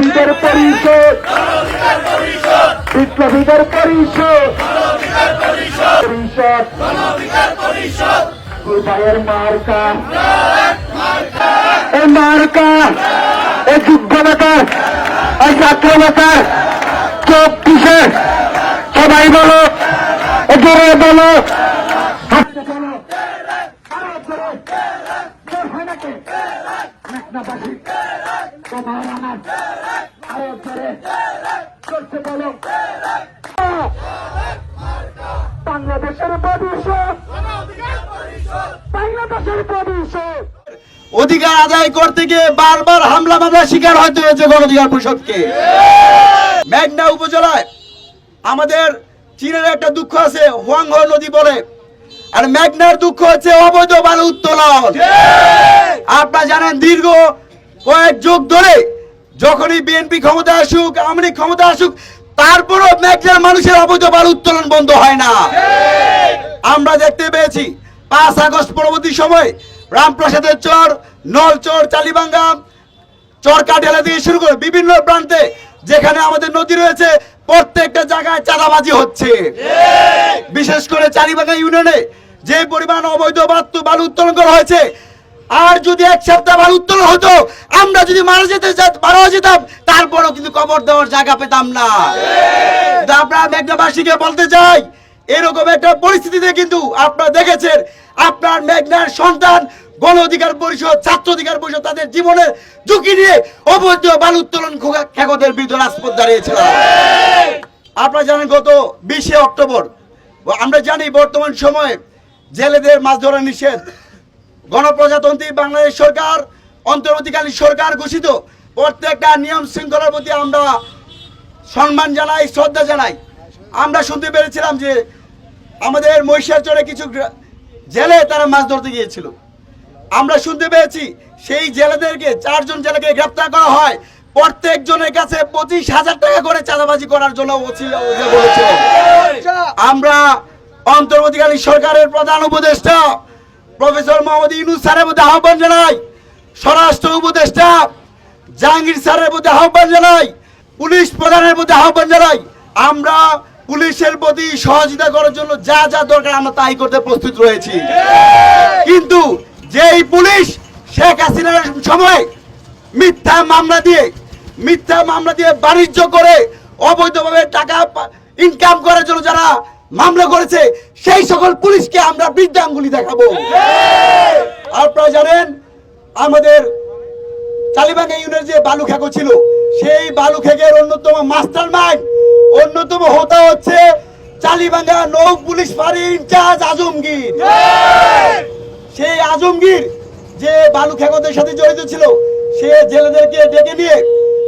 বিপ্লবীদের পরিষদ। বিপ্লবীদের পরিষদ। পরিষদ। মার্কা। এই মার্কা। এই যুদ্ধ নেতা এই নেতা চব্বিশে সবাই বলো। জোরে বলো। আমার আরও বলো বাংলাদেশের ভবিষ্যৎ বাংলাদেশের ভবিষ্যৎ অধিকার আদায় করতে গিয়ে বারবার হামলা মামলা শিকার হতে হয়েছে গণ অধিকার পরিষদকে। মেঘনা উপজেলায় আমাদের চীনের একটা দুঃখ আছে হুয়াংহ নদী বলে। আর মেঘনার দুঃখ হচ্ছে অবৈধ বালু উত্তোলন। আপনারা জানেন দীর্ঘ কয়েক যুগ ধরে যখনই বিএনপি ক্ষমতা আসুক আওয়ামী লীগ ক্ষমতা আসুক তারপরও মেঘনার মানুষের অবৈধ বালু উত্তোলন বন্ধ হয় না। আমরা দেখতে পেয়েছি পাঁচ আগস্ট পরবর্তী সময় রামপ্রসাদের চর নলচর চালিবাঙ্গা চর কাটিয়ালা থেকে শুরু করে বিভিন্ন প্রান্তে যেখানে আমাদের নদী রয়েছে প্রত্যেকটা জায়গায় চাঁদাবাজি হচ্ছে। বিশেষ করে চারিবাঙ্গা ইউনিয়নে যে পরিমাণ অবৈধ বালু উত্তোলন করা হয়েছে আর যদি এক সপ্তাহ বালু উত্তোলন হতো, আমরা যদি মারা যেতে মারা যেতাম, তারপরও কিন্তু কবর দেওয়ার জায়গা পেতাম না। আমরা মেঘনাবাসীকে বলতে চাই, এরকম একটা পরিস্থিতিতে কিন্তু আপনারা দেখেছেন, আপনার মেঘনার সন্তান, গণ অধিকার পরিষদ, ছাত্র অধিকার পরিষদ তাদের জীবনের ঝুঁকি নিয়ে অবৈধ বাল উত্তোলন খেকদের বিরুদ্ধে রাজপথ দাঁড়িয়েছিল আপনারা জানেন গত বিশে অক্টোবর, আমরা জানি বর্তমান সময়ে জেলেদের মাছ ধরা নিষেধ। গণপ্রজাতন্ত্রী বাংলাদেশ সরকার অন্তর্বর্তীকালীন সরকার ঘোষিত। প্রত্যেকটা নিয়ম শৃঙ্খলার প্রতি আমরা সম্মান জানাই শ্রদ্ধা জানাই। আমরা শুনতে পেরেছিলাম যে আমাদের মহিষার চরে কিছু জেলে তারা মাছ ধরতে গিয়েছিল। আমরা শুনতে পেয়েছি সেই জেলেদেরকে চারজন জেলেকে গ্রেপ্তার করা হয়। প্রত্যেকজনের কাছে পঁচিশ হাজার টাকা করে চাঁদাবাজি করার জন্য বলেছিলেন। আমরা অন্তর্বর্তীকালীন সরকারের প্রধান উপদেষ্টা প্রফেসর মোহাম্মদ ইউনুস স্যারের মধ্যে আহ্বান জানাই। স্বরাষ্ট্র উপদেষ্টা জাহাঙ্গীর স্যারের মধ্যে আহ্বান জানাই। পুলিশ প্রধানের মধ্যে আহ্বান জানাই। আমরা পুলিশের প্রতি সহযোগিতা করার জন্য যা যা দরকার আমরা তাই করতে প্রস্তুত রয়েছি। কিন্তু যেই পুলিশ শেখ হাসিনার সময় মিথ্যা মামলা দিয়ে, মিথ্যা মামলা দিয়ে বাণিজ্য করে অবৈধভাবে টাকা ইনকাম করার জন্য যারা মামলা করেছে সেই সকল পুলিশকে আমরা বৃদ্ধাঙ্গুলি দেখাবো। আপনারা জানেন আমাদের কালীবাঙ্গা ইউনিয়নের যে বালু খেকো ছিল সেই বালু খেকের অন্যতম মাস্টার মাইন্ড অন্যতম হোতা হচ্ছে চালিবাঙ্গা নৌ পুলিশ ফাঁড়ি ইনচার্জ আজমগীর। সেই আজমগীর যে বালু খেকোদের সাথে জড়িত ছিল সে জেলেদেরকে ডেকে নিয়ে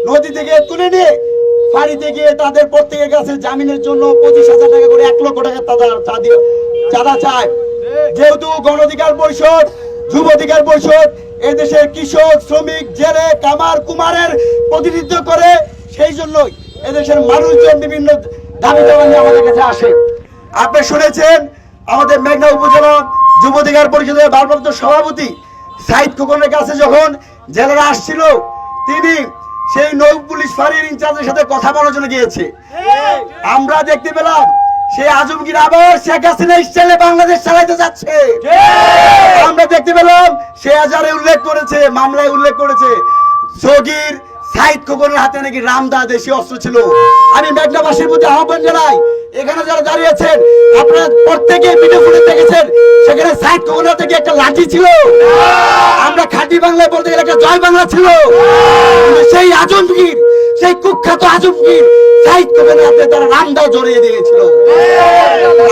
নদী থেকে তুলে নিয়ে ফাঁড়িতে গিয়ে তাদের প্রত্যেকের কাছে জামিনের জন্য পঁচিশ হাজার টাকা করে এক লক্ষ টাকা তাদের চাঁদা চায়। যেহেতু গণ অধিকার পরিষদ, যুব অধিকার পরিষদ, এদেশের কৃষক, শ্রমিক, জেলে, কামার, কুমারের প্রতিনিধিত্ব করে, সেই জন্যই এদেশের মানুষজন বিভিন্ন দাবি দাবা নিয়ে আমাদের কাছে আসে। আপনি শুনেছেন আমাদের মেঘনা উপজেলা যুব অধিকার পরিষদের ভারপ্রাপ্ত সভাপতি সাইদ খোকনের কাছে যখন জেলারা আসছিল, তিনি সেই নৌ পুলিশ ফাঁড়ির ইনচার্জের সাথে কথা বলার জন্য গিয়েছে। আমরা দেখতে পেলাম সেই আজমগীর আবার শেখ হাসিনা স্টাইলে বাংলাদেশ চালাইতে যাচ্ছে। আমরা দেখতে পেলাম, সে হাজারে উল্লেখ করেছে, মামলায় উল্লেখ করেছে সগির সাইদ খোকনের হাতে নাকি রামদা দেশি অস্ত্র ছিল। আমি মেঘনাবাসীর প্রতি আহ্বান জানাই, এখানে যারা দাঁড়িয়েছেন আপনারা প্রত্যেকে ভিডিও ফুটেজ দেখেছেন, সেখানে সাইদ খোকনের হাতে কি একটা লাঠি ছিল? বাংলায় বলতে গেলে একটা জয় বাংলা ছিল। সেই আজমগীর সেই কুখ্যাত আজমগীর সাইদ খোকনের তারা রামদা জড়িয়ে দিয়েছিল।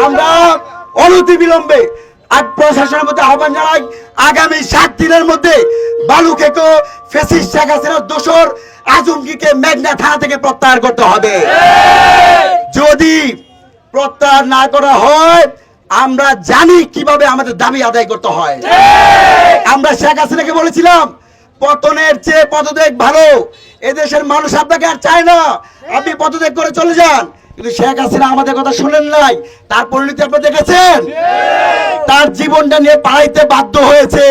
আমরা অনতি বিলম্বে আর প্রশাসনের মধ্যে আহ্বান জানাই আগামী সাত দিনের মধ্যে বালু খেকো ফেসিস শেখ হাসিনার আজমগীরকে মেঘনা থানা থেকে প্রত্যাহার করতে হবে। যদি প্রত্যাহার না করা হয় আমরা জানি কীভাবে আমাদের দাবি আদায় করতে হয়। আমরা শেখ হাসিনাকে বলেছিলাম পতনের চেয়ে পদত্যাগ ভালো এদেশের মানুষ আপনাকে আর চায় না। আপনি পদত্যাগ করে চলে যান। কিন্তু শেখ হাসিনা আমাদের কথা শুনেন নাই তার পরিণতি আপনি দেখেছেন? তার জীবনটা নিয়ে পালাইতে বাধ্য হয়েছে।